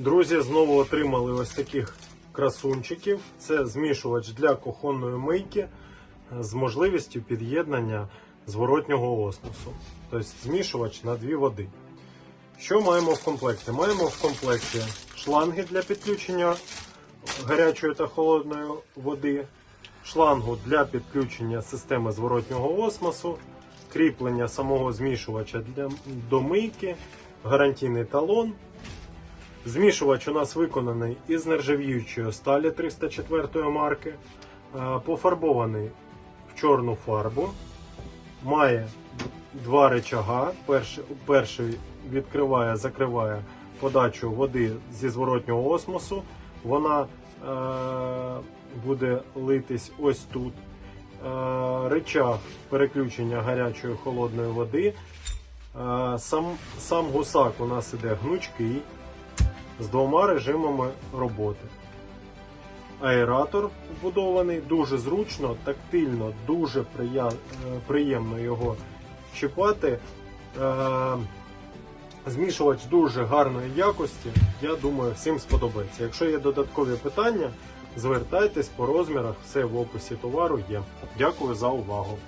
Друзі, знову отримали ось таких красунчиків. Це змішувач для кухонної мийки е, з можливістю під'єднання зворотнього осмосу. Тобто змішувач на дві води. Що маємо в комплекті? Маємо в комплекті шланги для підключення гарячої та холодної води, шлангу для підключення системи зворотнього осмосу, кріплення самого змішувача для до мийки, гарантійний талон. Змішувач у нас виконаний із нержавіючої сталі 304 марки, пофарбований в чорну фарбу, має два речага. Перший, перший відкриває, закриває подачу води зі зворотнього осмосу. Вона е, буде литись ось тут. Е, речах переключення гарячої холодної води. Е, сам, сам гусак у нас іде гнучкий з двома режимами роботи. Аератор вбудований дуже зручно, тактильно, дуже е, приємно його чіпати. Е, Змішувач дуже гарної якості. Я думаю, всім сподобається. Якщо є додаткові питання, звертайтесь по розмірах, все в описі товару є. Дякую за увагу.